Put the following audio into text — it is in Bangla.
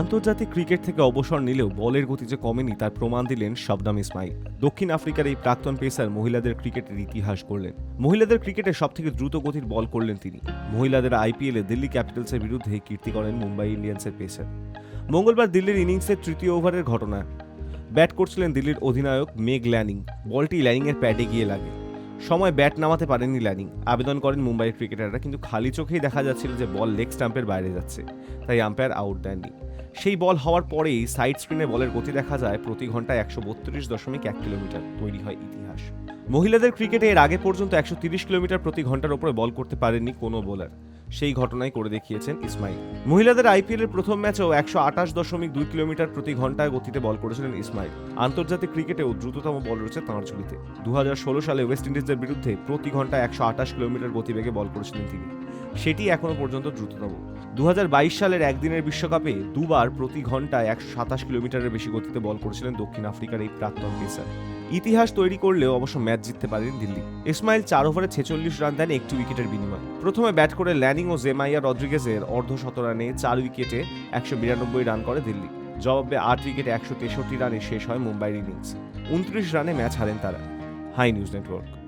আন্তর্জাতিক ক্রিকেট থেকে অবসর নিলেও বলের গতি যে কমেনি, তার প্রমাণ দিলেন শবনাম ইসমাইল। দক্ষিণ আফ্রিকার এই প্রাক্তন পেসার মহিলাদের ক্রিকেটের ইতিহাস করলেন মহিলাদের ক্রিকেটে সবথেকে দ্রুত গতির বল করলেন তিনি। মহিলাদের আইপিএলে দিল্লি ক্যাপিটালসের বিরুদ্ধে কীর্তি করেন মুম্বাই ইন্ডিয়ান্সের পেসার। মঙ্গলবার দিল্লির ইনিংসের তৃতীয় ওভারের ঘটনা। ব্যাট করছিলেন দিল্লির অধিনায়ক মেগ ল্যানিং। বলটি ল্যানিংয়ের প্যাডে গিয়ে লাগে। সময় ব্যাট নামাতে পারেননি ল্যানিং। আবেদন করেন মুম্বাইয়ের ক্রিকেটাররা, কিন্তু খালি চোখেই দেখা যাচ্ছিল যে বল লেগ স্টাম্পের বাইরে যাচ্ছে। তাই আম্পায়ার আউট দেননি। সেই বল হওয়ার পরেই সাইড স্ক্রিনে বলের গতি দেখা যায় প্রতি ঘন্টায় একশো বত্রিশ দশমিক এক কিলোমিটার, তৈরি হয় ইতিহাস। মহিলাদের ক্রিকেটে এর আগে পর্যন্ত একশো তিরিশ কিলোমিটার প্রতি ঘণ্টার ওপরে বল করতে পারেননি কোনো বোলার সেই ঘটনাই করে দেখিয়েছেন ইসমাইল। মহিলাদের আইপিএলের প্রথম ম্যাচেও একশো আঠাশ দশমিক দুই কিলোমিটার প্রতি ঘন্টায় গতিতে বল করেছিলেন ইসমাইল। আন্তর্জাতিক ক্রিকেটেও দ্রুততম বল রয়েছে তাঁর ঝুলিতে দু হাজার ষোলো সালে ওয়েস্ট ইন্ডিজের বিরুদ্ধে প্রতি ঘন্টায় একশো আঠাশ কিলোমিটার গতিবেগে বল করেছিলেন তিনি। সেটি এখনও পর্যন্ত দ্রুততম। দু হাজার বাইশ সালের একদিনের বিশ্বকাপে দুবার প্রতি ঘন্টায় একশো সাতাশ কিলোমিটারের বেশি গতিতে বল করেছিলেন দক্ষিণ আফ্রিকার এই প্রাক্তন পেসার। ইতিহাস তৈরি করলেও অবশ্য ম্যাচ জিততে পারেন দিল্লি। ইসমাইল চার ওভারে ছেচল্লিশ রান দেন একটি উইকেটের বিনিময়। প্রথমে ব্যাট করে ল্যানিং ও জেমাইয়া রদ্রিগেজের অর্ধ শত রানে চার উইকেটে একশো বিরানব্বই রান করে দিল্লি। জবাবে আট উইকেটে একশো তেষট্টি রানে শেষ হয় মুম্বাইয়ের ইনিংস। উনত্রিশ রানে ম্যাচ হারেন তারা। Hi News Network.